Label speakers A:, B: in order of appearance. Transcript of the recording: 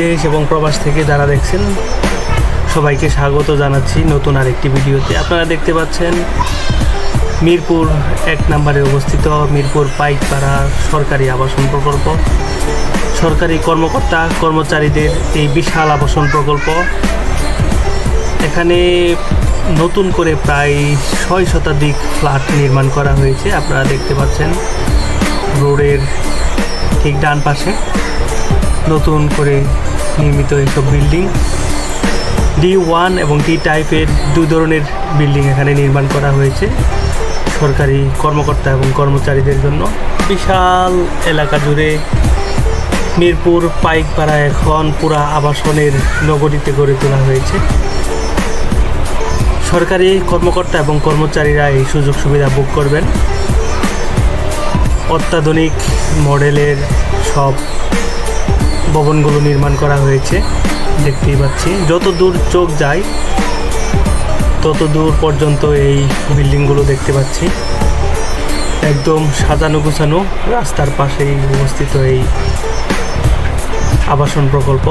A: দেশ এবং প্রবাস থেকে যারা দেখছেন, সবাইকে স্বাগত জানাচ্ছি নতুন আরেকটি ভিডিওতে। আপনারা দেখতে পাচ্ছেন, মিরপুর এক নম্বরে অবস্থিত মিরপুর পাইকপাড়া সরকারি আবাসন প্রকল্প। সরকারি কর্মকর্তা, কর্মচারীদের এই বিশাল আবাসন প্রকল্প। এখানে নতুন করে প্রায় ছয় শতাধিক ফ্ল্যাট নির্মাণ করা হয়েছে। আপনারা দেখতে পাচ্ছেন, রোডের ঠিক ডান পাশে। নতুন করে নির্মিত এইসব বিল্ডিং। ডি ওয়ান এবং ডি টাইপের দু ধরনের বিল্ডিং এখানে নির্মাণ করা হয়েছে সরকারি কর্মকর্তা এবং কর্মচারীদের জন্য। বিশাল এলাকা জুড়ে মিরপুর, পাইকপাড়া এখন পুরা আবাসনের নগরীতে গড়ে তোলা হয়েছে। সরকারি কর্মকর্তা এবং কর্মচারীরা এই সুযোগ সুবিধা ভোগ করবেন। অত্যাধুনিক মডেলের সব ভবনগুলো নির্মাণ করা হয়েছে, দেখতেই পাচ্ছি। যত দূর চোখ যায়, তত দূর পর্যন্ত এই বিল্ডিংগুলো দেখতে পাচ্ছি। একদম সাজানো গুছানো রাস্তার পাশেই অবস্থিত এই আবাসন প্রকল্প।